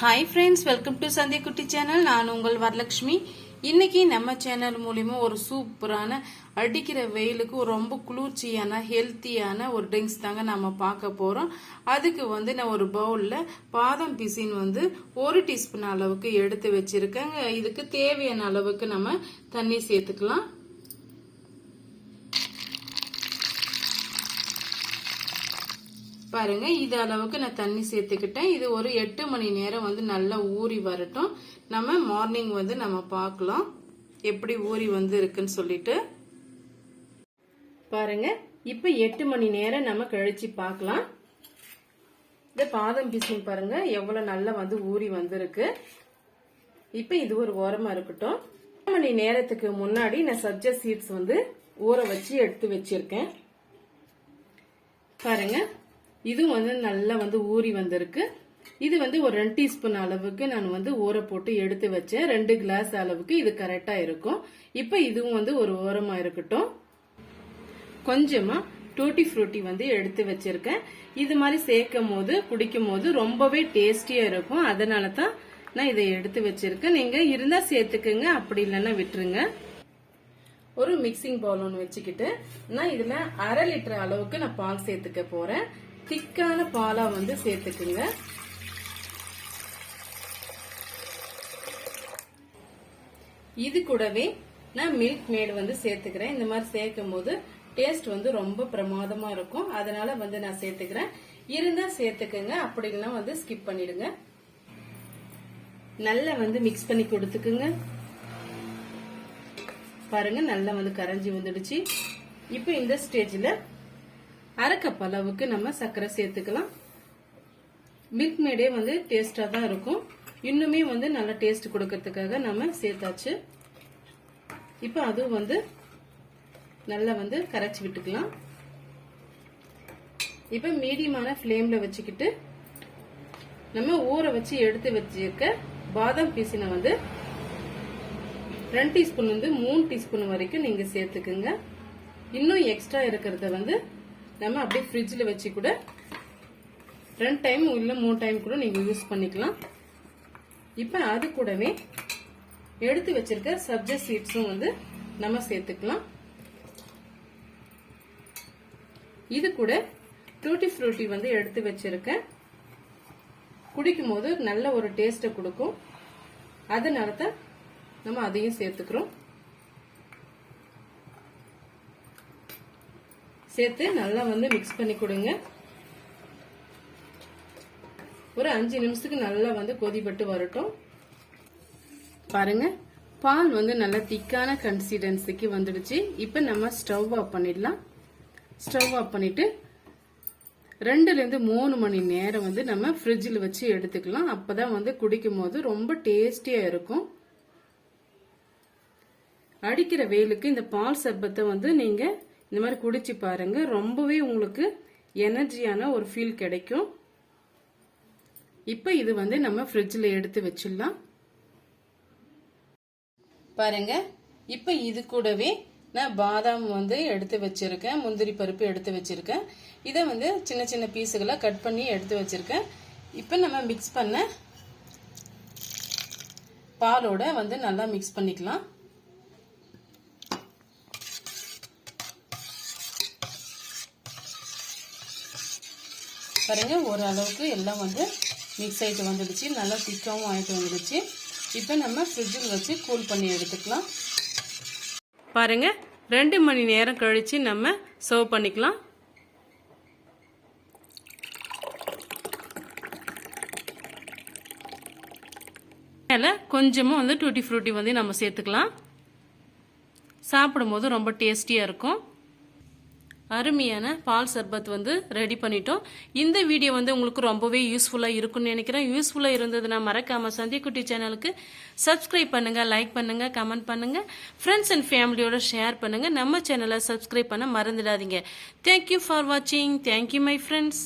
Hi friends welcome to Sandhya Kutty channel நான் உங்கள் வரலட்சுமி. இன்னைக்கு நம்ம சேனல் மூலிமா ஒரு சூப்பரான அடிக்கிற வெயிலுக்கு ரொம்ப குளிர்ச்சியான ஹெல்த்தியான ஒரு ட்ரிங்க்ஸ் தாங்க நம்ம பார்க்க போகிறோம் அதுக்கு வந்து நான் ஒரு பவுலில் பாதம் பிசின் வந்து ஒரு டீஸ்பூன் அளவுக்கு எடுத்து வச்சுருக்கேங்க. இதுக்கு தேவையான அளவுக்கு நம்ம தண்ணி சேர்த்துக்கலாம். பாருங்க இது அளவுக்கு நான் தண்ணி சேர்த்துக்கிட்டேன். இது ஒரு எட்டு மணி நேரம் வந்து நல்லா ஊறி வரட்டும். நம்ம மார்னிங் வந்து நம்ம பார்க்கலாம். எப்படி ஊறி வந்து இருக்குன்னு சொல்லிட்டு. பாருங்க இப்ப எட்டு மணி நேரம் நம்ம கழிச்சு பார்க்கலாம். இந்த பாதம் பிசின் பாருங்க எவ்வளவு நல்லா வந்து ஊறி வந்திருக்கு. இப்ப இது ஒரு ஓரமா இருக்கட்டும். எட்டு மணி நேரத்துக்கு முன்னாடி நான் சப்ஜா சீட்ஸ் வந்து ஊற வச்சு எடுத்து வச்சிருக்கேன். பாருங்க இதுவும் வந்து நல்லா வந்து ஊறி வந்திருக்கு. இது வந்து ஒரு ரெண்டு டீஸ்பூன் அளவுக்கு நான் வந்து ஊற போட்டு எடுத்து வச்சேன். ரெண்டு கிளாஸ் அளவுக்கு இது கரெக்டா இருக்கும். இப்போ இதுவும் வந்து ஒரு ஓரமா இருக்கட்டும். கொஞ்சமா டூட்டி ஃப்ரூட்டி வந்து எடுத்து வச்சிருக்கேன். இது மாதிரி சேர்க்கும் போது குடிக்கும் போது ரொம்பவே டேஸ்டியா இருக்கும். அதனால தான் நான் இதை எடுத்து வச்சிருக்கேன். நீங்க இருந்தா சேர்த்துக்குங்க அப்படி இல்லைன்னா விட்டுருங்க. ஒரு மிக்சிங் பவுல் ஒன்று வச்சுக்கிட்டு நான் இதில் அரை லிட்டர் அளவுக்கு நான் பால் சேர்த்துக்க போகிறேன் திக்கான பாலா வந்து சேர்த்துக்குங்க. இது கூடவே நான் மில்க் மேடு வந்து சேர்த்துக்கிறேன். இந்த மாதிரி சேர்க்கும் போது டேஸ்ட் வந்து ரொம்ப பிரமாதமா இருக்கும். அதனால வந்து நான் சேர்த்துக்கிறேன். இருந்தா சேர்த்துக்குங்க. அப்படி வந்து ஸ்கிப் பண்ணிடுங்க. நல்லா வந்து மிக்ஸ் பண்ணி கொடுத்துக்குங்க. பாருங்க நல்லா வந்து கரைஞ்சி வந்துடுச்சு. இப்போ இந்த ஸ்டேஜ்ல அரை கப் அளவுக்கு நம்ம சர்க்கரை சேர்த்துக்கலாம். மில்க் மேடே வந்து டேஸ்டா தான் இருக்கும். இன்னுமே வந்து நல்ல டேஸ்ட் கொடுக்கறதுக்காக நம்ம சேர்த்தாச்சு. இப்போ அதுவும் வந்து நல்லா வந்து கரைச்சி விட்டுக்கலாம். இப்போ மீடியமான ஃப்ளேமில் வச்சுக்கிட்டு நம்ம ஊற வச்சு எடுத்து வச்சிருக்க பாதாம் பீசினை வந்து ரெண்டு டீஸ்பூன் வந்து மூணு டீஸ்பூன் வரைக்கும் நீங்க சேர்த்துக்குங்க. இன்னும் எக்ஸ்ட்ரா இருக்கிறத வந்து நம்ம அப்படியே ஃப்ரிட்ஜில் வச்சு கூட ரெண்டு டைம் இல்லை மூணு டைம் கூட நீங்கள் யூஸ் பண்ணிக்கலாம். இப்போ அது கூடவே எடுத்து வச்சிருக்க சப்ஜா சீட்ஸும் வந்து நம்ம சேர்த்துக்கலாம். இது கூட டூட்டி ஃப்ரூட்டி வந்து எடுத்து வச்சிருக்கேன் குடிக்கும் போது நல்ல ஒரு டேஸ்ட்டை கொடுக்கும். அதனால தான் நம்ம அதையும் சேர்த்துக்கிறோம். சேர்த்து நல்லா வந்து மிக்ஸ் பண்ணி கொடுங்க. ஒரு அஞ்சு நிமிஷத்துக்கு நல்லா வந்து கொதிப்பட்டு வரட்டும். பாருங்க பால் வந்து நல்லா திக்கான கன்சிஸ்டன்சிக்கு வந்துடுச்சு. இப்போ நம்ம ஸ்டவ் ஆஃப் பண்ணிடலாம். ஸ்டவ் ஆஃப் பண்ணிட்டு ரெண்டுலேருந்து மூணு மணி நேரம் வந்து நம்ம ஃப்ரிட்ஜில் வச்சு எடுத்துக்கலாம். அப்பதான் வந்து குடிக்கும் போது ரொம்ப டேஸ்டியாக இருக்கும். அடிக்கிற வெயிலுக்கு இந்த பால் சர்பத்தை வந்து நீங்கள் இந்த மாதிரி குடிச்சு பாருங்க. ரொம்பவே உங்களுக்கு எனர்ஜியான ஒரு ஃபீல் கிடைக்கும். இப்போ இது வந்து நம்ம ஃப்ரிட்ஜில் எடுத்து வச்சிடலாம். பாருங்க. இப்போ இது கூடவே நான் பாதாம் வந்து எடுத்து வச்சிருக்கேன். முந்திரி பருப்பு எடுத்து வச்சிருக்கேன். இதை வந்து சின்ன சின்ன பீஸுகளை கட் பண்ணி எடுத்து வச்சிருக்கேன். இப்போ நம்ம மிக்ஸ் பண்ண பாலோட வந்து நல்லா மிக்ஸ் பண்ணிக்கலாம். பாருங்கள் ஓரளவுக்கு எல்லாம் வந்து மிக்ஸ் ஆகிட்டு வந்துடுச்சு. நல்லா திக்காகவும் ஆகிட்டு வந்துடுச்சு. இப்போ நம்ம ஃப்ரிட்ஜில் வச்சு கூல் பண்ணி எடுத்துக்கலாம். பாருங்கள் ரெண்டு மணி நேரம் கழித்து நம்ம சர்வ் பண்ணிக்கலாம். மேலே கொஞ்சமாக வந்து டூட்டி ஃப்ரூட்டி வந்து நம்ம சேர்த்துக்கலாம். சாப்பிடும்போது ரொம்ப டேஸ்டியாக இருக்கும். அருமையான பால் சர்பத் வந்து ரெடி பண்ணிட்டோம். இந்த வீடியோ வந்து உங்களுக்கு ரொம்பவே யூஸ்ஃபுல்லாக இருக்கும்னு நினைக்கிறேன். யூஸ்ஃபுல்லாக இருந்ததுன்னா மறக்காமல் சந்தியக்குட்டி சேனலுக்கு சப்ஸ்கிரைப் பண்ணுங்கள் லைக் பண்ணுங்கள் கமெண்ட் பண்ணுங்க. ஃப்ரெண்ட்ஸ் அண்ட் ஃபேமிலியோட ஷேர் பண்ணுங்கள் நம்ம சேனலை சப்ஸ்கிரைப் பண்ண மறந்துடாதீங்க. தேங்க்யூ ஃபார் வாட்சிங் தேங்க்யூ மை ஃப்ரெண்ட்ஸ்